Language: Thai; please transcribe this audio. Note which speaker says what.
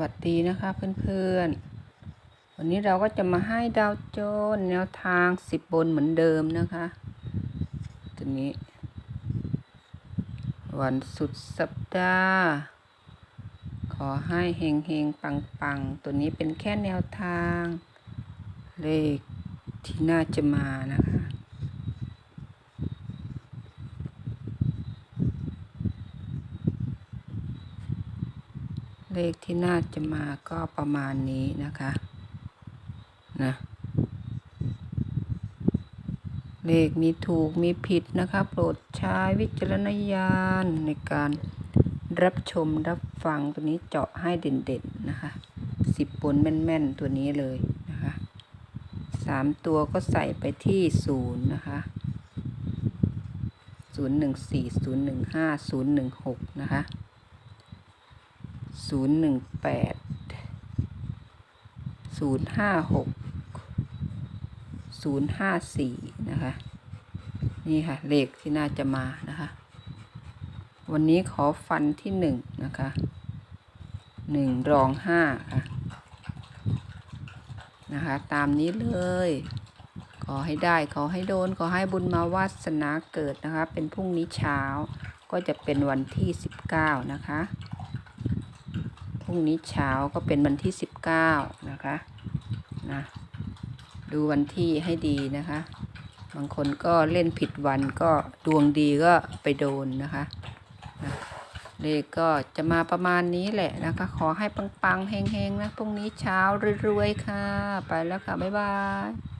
Speaker 1: วัสดีนะคะเพื่อนๆ วันนี้เราก็จะมาให้ดาวโจนแนวทางสิบบนเหมือนเดิมนะคะตัวนี้ วันสุดสัปดาห์ ขอให้เฮงเฮงปังปังๆตัวนี้เป็นแค่แนวทาง เลขที่น่าจะมานะคะ เลขที่น่าจะมาก็ประมาณนี้นะคะนะเลขมีถูกมีผิดนะคะ โปรดใช้วิจารณญาณในการรับชมรับฟังตัวนี้เจาะให้เด่นๆนะคะสิบบนแม่นๆตัวนี้เลยนะคะสามตัวก็ใส่ไปที่ศูนย์นะคะศูนย์หนึ่งสี่ศูนย์หนึ่งห้าศูนย์หนึ่งหกนะคะ ศูนย์หนึ่งแปดศูนย์ห้าหกศูนย์ห้าสี่นะคะ นี่ค่ะ เลขที่น่าจะมานะคะ วันนี้ขอฟันที่หนึ่งนะคะหนึ่งรองห้าค่ะ นะคะ ตามนี้เลยขอให้ได้ขอให้โดนขอให้บุญมาวาสนาเกิดนะคะ เป็นพรุ่งนี้เช้าก็จะเป็นวันที่สิบเก้านะคะ รุ่งนี้เช้าก็เป็นวันที่สิบเก้านะคะนะดูวันที่ให้ดีนะคะ บางคนก็เล่นผิดวันก็ดวงดีก็ไปโดนนะคะนะเลขก็จะมาประมาณนี้แหละนะคะ ขอให้ปังๆเฮงๆนะพรุ่งนี้เช้ารวยๆค่ะ ไปแล้วค่ะ บ๊ายบาย